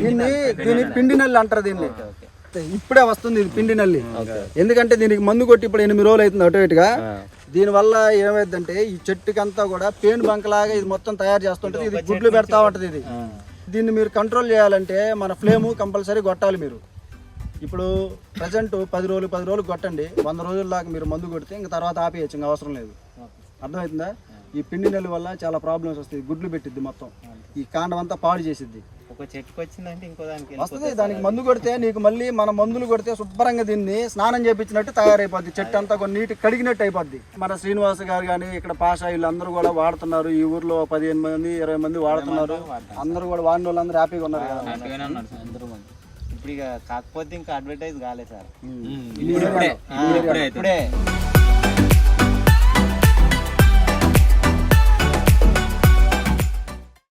దీన్ని దీన్ని పిండి నల్లి అంటారు దీన్ని. ఇప్పుడే వస్తుంది ఇది పిండి నల్లి ఎందుకంటే దీనికి మందు కొట్టి ఇప్పుడు ఎనిమిది రోజులు అవుతుంది అటు ఇటుగా దీనివల్ల ఏమైందంటే ఈ చెట్టుకి అంతా కూడా పేను బంకలాగా ఇది మొత్తం తయారు చేస్తుంటది. ఇది గుడ్లు పెడతా ఉంటది ఇది. దీన్ని మీరు కంట్రోల్ చేయాలంటే మన ఫ్లేము కంపల్సరీ కొట్టాలి మీరు. ఇప్పుడు ప్రజెంట్ పది రోజులు పది రోజులు కొట్టండి. వంద రోజుల దాకా మీరు మందు కొడితే ఇంకా తర్వాత ఆపేయచ్చు ఇంకా అవసరం లేదు. అర్థమవుతుందా? ఈ పిండి నెల్లి వల్ల చాలా ప్రాబ్లమ్స్ వస్తాయి. గుడ్లు పెట్టిద్ది మొత్తం. ఈ కాండం అంతా పాడు చేసిద్ది. ఒక చెట్టుకు వచ్చిందంటే ఇంకో దానికి వస్తుంది దానికి మందు కొడితే నీకు మళ్ళీ మన మందులు కొడితే శుభ్రంగా దీన్ని స్నానం చేపించినట్టు తయారైపోద్ది. చెట్టు అంతా కొన్ని నీటి కడిగినట్టు అయిపోద్ది. మన శ్రీనివాస్ గారు కానీ ఇక్కడ పాషా వీళ్ళందరూ కూడా వాడుతున్నారు. ఈ ఊర్లో పదిహేను మంది ఇరవై మంది వాడుతున్నారు. అందరూ కూడా వాడిన వాళ్ళందరూ హ్యాపీగా ఉన్నారు కదా. ఇప్పుడు ఇక కాకపోతే ఇంకా అడ్వర్టైజ్ కాలేదు సార్. ఇప్పుడే.